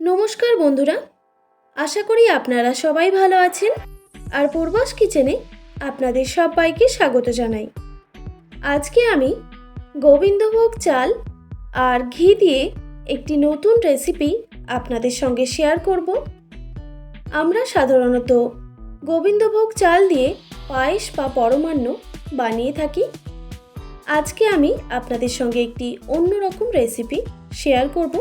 নমস্কার বন্ধুরা, আশা করি আপনারা সবাই ভালো আছেন আর পূর্বাস কিচেনে আপনাদের সবাইকে স্বাগত জানাই। আজকে আমি গোবিন্দভোগ চাল আর ঘি দিয়ে একটি নতুন রেসিপি আপনাদের সঙ্গে শেয়ার করব। আমরা সাধারণত গোবিন্দভোগ চাল দিয়ে পায়েস বা পরমান্ন বানিয়ে থাকি। আজকে আমি আপনাদের সঙ্গে একটি অন্যরকম রেসিপি শেয়ার করব।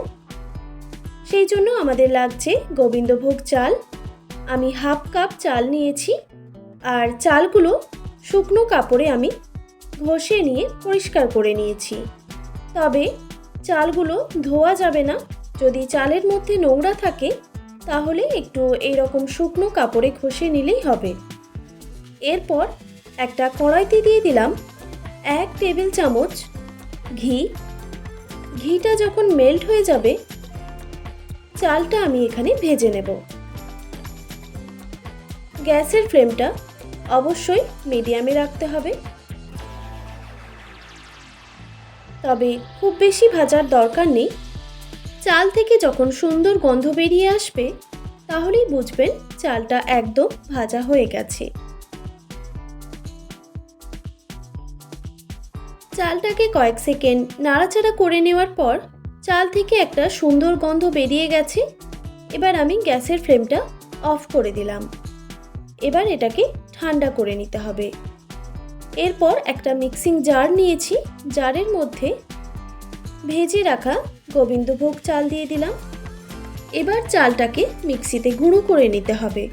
সেই জন্য আমাদের লাগছে গোবিন্দভোগ চাল। আমি হাফ কাপ চাল নিয়েছি আর চালগুলো শুকনো কাপড়ে আমি ঘষে নিয়ে পরিষ্কার করে নিয়েছি। তবে চালগুলো ধোয়া যাবে না। যদি চালের মধ্যে নোংরা থাকে, তাহলে একটু এইরকম শুকনো কাপড়ে ঘষে নিলেই হবে। এরপর একটা কড়াইতে দিয়ে দিলাম এক টেবিল চামচ ঘি। ঘিটা যখন মেল্ট হয়ে যাবে চালটা আমি এখানে ভেজে নেব। গ্যাসের ফ্লেমটা অবশ্যই মিডিয়ামে রাখতে হবে। তবে খুব বেশি ভাজার দরকার নেই। চাল থেকে যখন সুন্দর গন্ধ বেরিয়ে আসবে, তাহলেই বুঝবেন চালটা একদম ভাজা হয়ে গেছে। চালটাকে কয়েক সেকেন্ড নাড়াচাড়া করে নেওয়ার পর চাল থেকে একটা সুন্দর গন্ধ বেরিয়ে গেছে। এবার আমি গ্যাসের ফ্লেমটা অফ করে দিলাম। এবার এটাকে ঠান্ডা করে নিতে হবে। এরপর একটা মিক্সিং জার নিয়েছি। জারের মধ্যে ভেজে রাখা গোবিন্দভোগ চাল দিয়ে দিলাম। এবার চালটাকে মিক্সিতে গুঁড়ো করে নিতে হবে।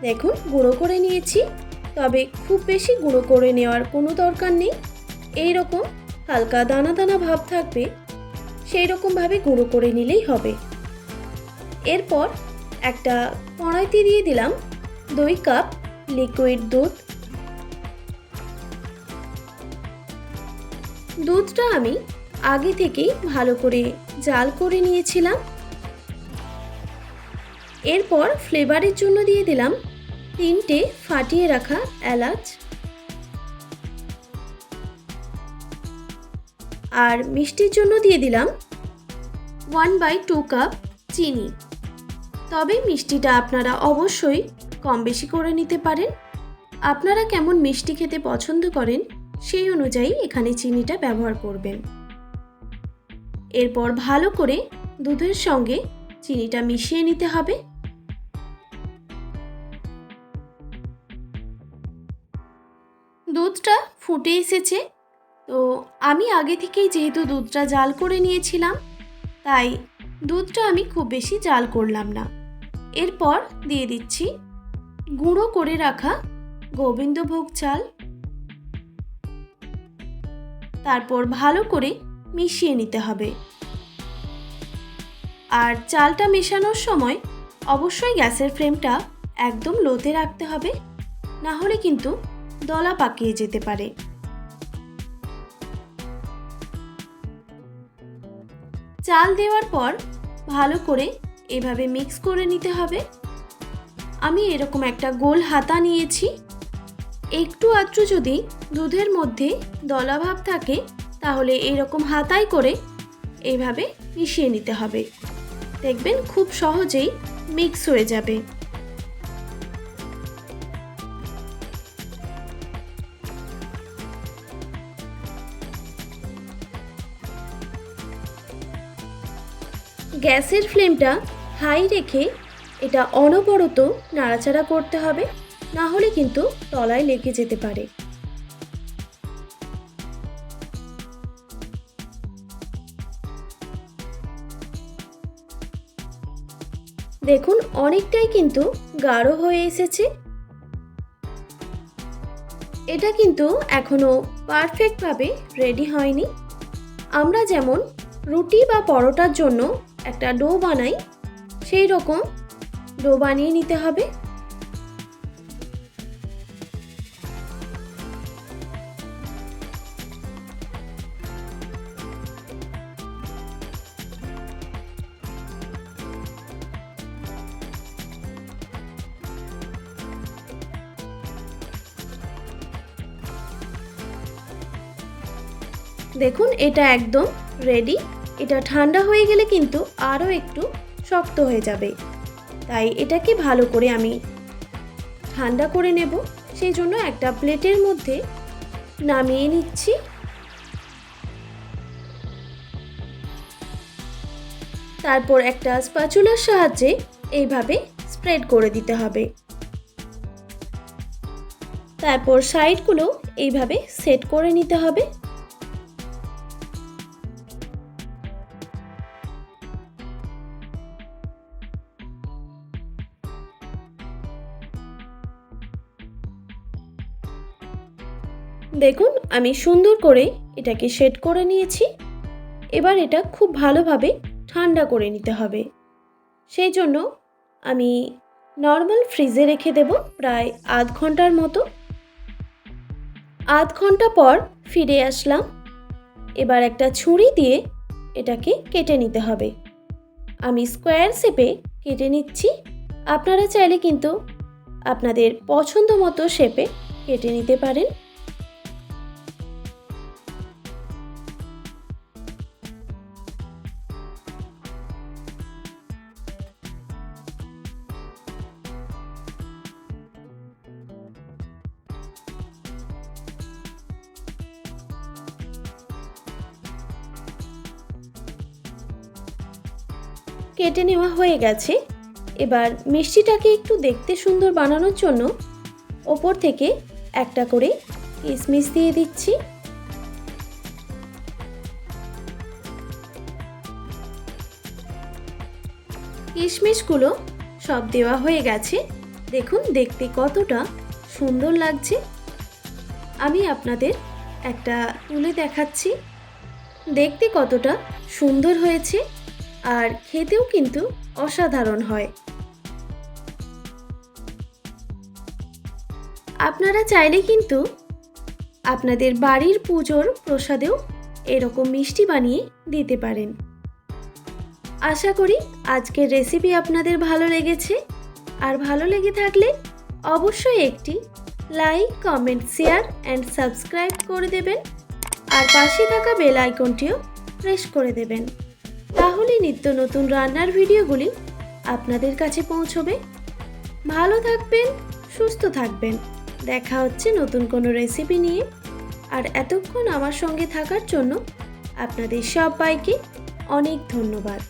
দেখুন, গুঁড়ো করে নিয়েছি। তবে খুব বেশি গুঁড়ো করে নেওয়ার কোনো দরকার নেই। এই রকম হালকা দানা দানা ভাব থাকবে, সেই রকমভাবে গুঁড়ো করে নিলেই হবে। এরপর একটা কড়াইতে দিয়ে দিলাম দুই কাপ লিকুইড দুধ। দুধটা আমি আগে থেকেই ভালো করে জাল করে নিয়েছিলাম। এরপর ফ্লেভারের জন্য দিয়ে দিলাম তিনটে ফাটিয়ে রাখা এলাচ। আর মিষ্টির জন্য দিয়ে দিলাম ওয়ান বাই টু কাপ চিনি। তবে মিষ্টিটা আপনারা অবশ্যই কম বেশি করে নিতে পারেন। আপনারা কেমন মিষ্টি খেতে পছন্দ করেন সেই অনুযায়ী এখানে চিনিটা ব্যবহার করবেন। এরপর ভালো করে দুধের সঙ্গে চিনিটা মিশিয়ে নিতে হবে। দুধটা ফুটে এসেছে। তো আমি আগে থেকেই যেহেতু দুধটা জাল করে নিয়েছিলাম, তাই দুধটা আমি খুব বেশি জাল করলাম না। এরপর দিয়ে দিচ্ছি গুঁড়ো করে রাখা গোবিন্দভোগ চাল। তারপর ভালো করে মিশিয়ে নিতে হবে। আর চালটা মেশানোর সময় অবশ্যই গ্যাসের ফ্লেমটা একদম লোতে রাখতে হবে, না হলে কিন্তু দলা পাকিয়ে যেতে পারে। চাল দেওয়ার পর ভালো করে এভাবে মিক্স করে নিতে হবে। আমি এরকম একটা গোল হাতা নিয়েছি। একটু আধটু যদি দুধের মধ্যে দলাভাব থাকে, তাহলে এরকম হাতাই করে এইভাবে মিশিয়ে নিতে হবে। দেখবেন খুব সহজেই মিক্স হয়ে যাবে। গ্যাসের ফ্লেমটা হাই রেখে এটা অনবরত নাড়াচাড়া করতে হবে, না হলে কিন্তু তলায় লেগে যেতে পারে। দেখুন, অনেকটাই কিন্তু গাঢ় হয়ে এসেছে। এটা কিন্তু এখনও পারফেক্টভাবে রেডি হয়নি। আমরা যেমন রুটি বা পরোটার জন্য একটা ডো বানাই সেই রকম ডো বানিয়ে নিতে হবে। দেখুন এটা একদম রেডি এটা ঠান্ডা হয়ে গেলে কিন্তু আরও একটু শক্ত হয়ে যাবে। তাই এটাকে ভালো করে আমি ঠান্ডা করে নেব। সেই জন্য একটা প্লেটের মধ্যে নামিয়ে নিচ্ছি। তারপর একটা স্পাচুলার সাহায্যে এইভাবে স্প্রেড করে দিতে হবে। তারপর সাইডগুলো এইভাবে সেট করে নিতে হবে। দেখুন, আমি সুন্দর করে এটাকে সেট করে নিয়েছি। এবার এটা খুব ভালোভাবে ঠান্ডা করে নিতে হবে। সেই জন্য আমি নর্মাল ফ্রিজে রেখে দেব প্রায় আধ ঘণ্টার মতো। আধ ঘণ্টা পর ফিরে আসলাম। এবার একটা ছুরি দিয়ে এটাকে কেটে নিতে হবে। আমি স্কোয়ার শেপে কেটে নিচ্ছি। আপনারা চাইলে কিন্তু আপনাদের পছন্দ মতো শেপে কেটে নিতে পারেন। কেটে নেওয়া হয়ে গেছে। এবার মিষ্টিটাকে একটু দেখতে সুন্দর বানানোর জন্য ওপর থেকে একটা করে কিশমিশ দিয়ে দিচ্ছি। কিশমিশগুলো সব দেওয়া হয়ে গেছে। দেখুন, দেখতে কতটা সুন্দর লাগছে। আমি আপনাদের একটা তুলে দেখাচ্ছি। দেখতে কতটা সুন্দর হয়েছে। আর খেতেও কিন্তু অসাধারণ হয়। আপনারা চাইলে কিন্তু আপনাদের বাড়ির পুজোর প্রসাদেও এরকম মিষ্টি বানিয়ে দিতে পারেন। আশা করি আজকের রেসিপি আপনাদের ভালো লেগেছে। আর ভালো লেগে থাকলে অবশ্যই একটি like comment share and subscribe করে দেবেন। আর পাশে থাকা বেল আইকনটিও প্রেস করে দেবেন। তাহলে নিত্য নতুন রান্নার ভিডিওগুলি আপনাদের কাছে পৌঁছবে। ভালো থাকবেন, সুস্থ থাকবেন। দেখা হচ্ছে নতুন কোনো রেসিপি নিয়ে। আর এতক্ষণ আমার সঙ্গে থাকার জন্য আপনাদের সবাইকে অনেক ধন্যবাদ।